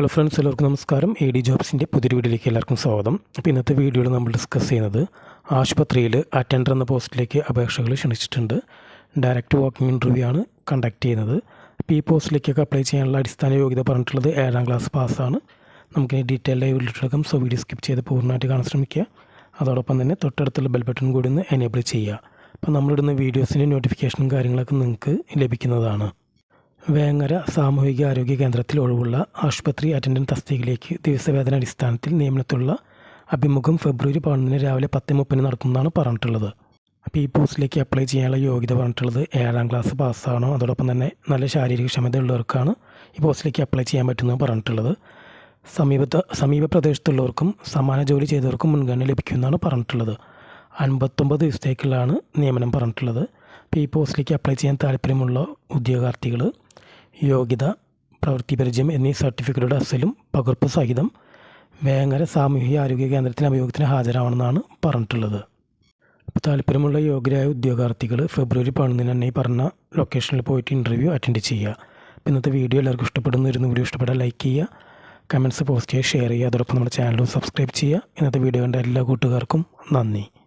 Hello friends എല്ലാവർക്കും നമസ്കാരം. A D ജോബ്സിന്റെ പുതിയൊരു വീഡിയോയിലേക്ക് എല്ലാവർക്കും സ്വാഗതം. അപ്പോൾ ഇന്നത്തെ വീഡിയോയിൽ നമ്മൾ ഡിസ്കസ് ചെയ്യുന്നത് ആശുപത്രിയിൽ അറ്റൻഡർ എന്ന പോസ്റ്റിലേക്ക് അപേക്ഷകൾ ക്ഷണിച്ചിട്ടുണ്ട്. ഡയറക്റ്റ് വാക്കിംഗ് ഇന്റർവ്യൂ ആണ് കണ്ടക്ട് ചെയ്യുന്നത്. അപ്പോൾ ഈ പോസ്റ്റിലേക്കൊക്കെ അപ്ലൈ ചെയ്യാനുള്ള അടിസ്ഥാന യോഗ്യത പറഞ്ഞിട്ടുള്ളത് ഏഴാം ക്ലാസ് പാസ്സാണ് നമുക്കിനി ഡീറ്റെയിൽ ആയി വീട്ടിലെടുക്കാം സോ വീഡിയോ സ്കിപ്പ് ചെയ്ത് പൂർണമായിട്ട് കാണാൻ ശ്രമിക്കുക. അതോടൊപ്പം തന്നെ തൊട്ടടുത്തുള്ള ബെൽ ബട്ടൺ കൂടി ഒന്ന് എനേബിൾ ചെയ്യുക. അപ്പോൾ നമ്മളിടുന്ന വീഡിയോസിന്റെ നോട്ടിഫിക്കേഷനും കാര്യങ്ങളൊക്കെ നിങ്ങൾക്ക് ലഭിക്കുന്നതാണ്. വേങ്ങര സാമൂഹിക ആരോഗ്യ കേന്ദ്രത്തിൽ ഒഴിവുള്ള ആശുപത്രി അറ്റൻഡന്റ് തസ്തികയിലേക്ക് ദിവസവേതന അടിസ്ഥാനത്തിൽ നിയമനത്തിലുള്ള അഭിമുഖം ഫെബ്രുവരി പതിനൊന്നിന് രാവിലെ പത്ത് മുപ്പതിന് നടക്കുന്നതാണ് പറഞ്ഞിട്ടുള്ളത്. അപ്പോൾ ഈ പോസ്റ്റിലേക്ക് അപ്ലൈ ചെയ്യാനുള്ള യോഗ്യത പറഞ്ഞിട്ടുള്ളത് ഏഴാം ക്ലാസ് പാസ്സാണോ അതോടൊപ്പം തന്നെ നല്ല ശാരീരിക ക്ഷമത ഉള്ളവർക്കാണ് ഈ പോസ്റ്റിലേക്ക് അപ്ലൈ ചെയ്യാൻ പറ്റുന്നത് പറഞ്ഞിട്ടുള്ളത്. സമീപത്ത് സമീപ പ്രദേശത്തുള്ളവർക്കും സമാന ജോലി ചെയ്തവർക്കും മുൻഗണന ലഭിക്കുമെന്നാണ് പറഞ്ഞിട്ടുള്ളത്. അൻപത്തൊമ്പത് ദിവസത്തേക്കുള്ളതാണ് നിയമനം പറഞ്ഞിട്ടുള്ളത്. അപ്പോൾ ഈ പോസ്റ്റിലേക്ക് അപ്ലൈ ചെയ്യാൻ താല്പര്യമുള്ള ഉദ്യോഗാർത്ഥികൾ യോഗ്യത പ്രവൃത്തി പരിചയം എന്നീ സർട്ടിഫിക്കറ്റുകളുടെ അസലും പകർപ്പ് സഹിതം വേങ്ങര സാമൂഹിക ആരോഗ്യ കേന്ദ്രത്തിന് അഭിയോഗത്തിന് ഹാജരാവണമെന്നാണ് പറഞ്ഞിട്ടുള്ളത്. അപ്പോൾ താല്പര്യമുള്ള യോഗ്യരായ ഉദ്യോഗാർത്ഥികൾ ഫെബ്രുവരി പതിനൊന്നിന് തന്നെ ഈ പറഞ്ഞ ലൊക്കേഷനിൽ പോയിട്ട് ഇന്റർവ്യൂ അറ്റൻഡ് ചെയ്യുക. ഇന്നത്തെ വീഡിയോ എല്ലാവർക്കും ഇഷ്ടപ്പെടുന്ന. വീഡിയോ ഇഷ്ടപ്പെട്ടാൽ ലൈക്ക് ചെയ്യുക. കമന്റ്സ് പോസ്റ്റ് ചെയ്യുക ഷെയർ ചെയ്യുക. അതോടൊപ്പം നമ്മുടെ ചാനലും സബ്സ്ക്രൈബ് ചെയ്യുക. ഇന്നത്തെ വീഡിയോ കണ്ട എല്ലാ കൂട്ടുകാർക്കും നന്ദി.